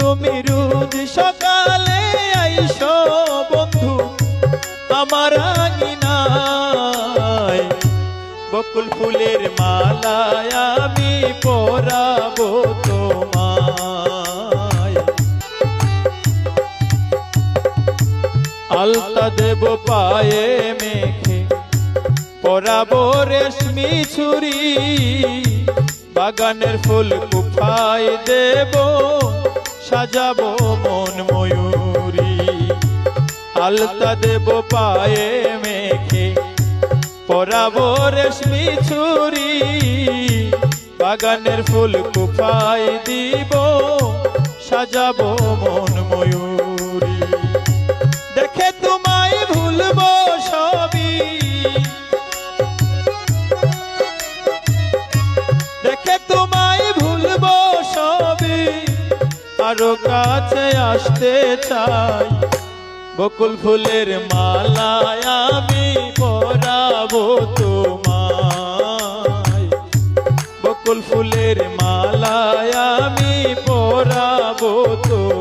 তুমি রোজ সকালে আইসো, বন্ধু, আমার আঙিনায়। বকুল ফুলের মালায় আমি পরাবো আলতা দেব পায়ে মেখে, পরাবো রেশমি ছুরি। বাগানের ফুল কুফাই দেব সাজাবো মন ময়ূরী। আলতা দেব পায়ে মেখে, পরাবো রেশমি ছুরি। বাগানের ফুল কুফাই দিব, সাজাবো মন ময়ূরী। আরও কাছে আসতে চাই। বকুল ফুলের মালায় আমি পরাবো তোমায়। বকুল ফুলের মালায় আমি পরাবো তোমায়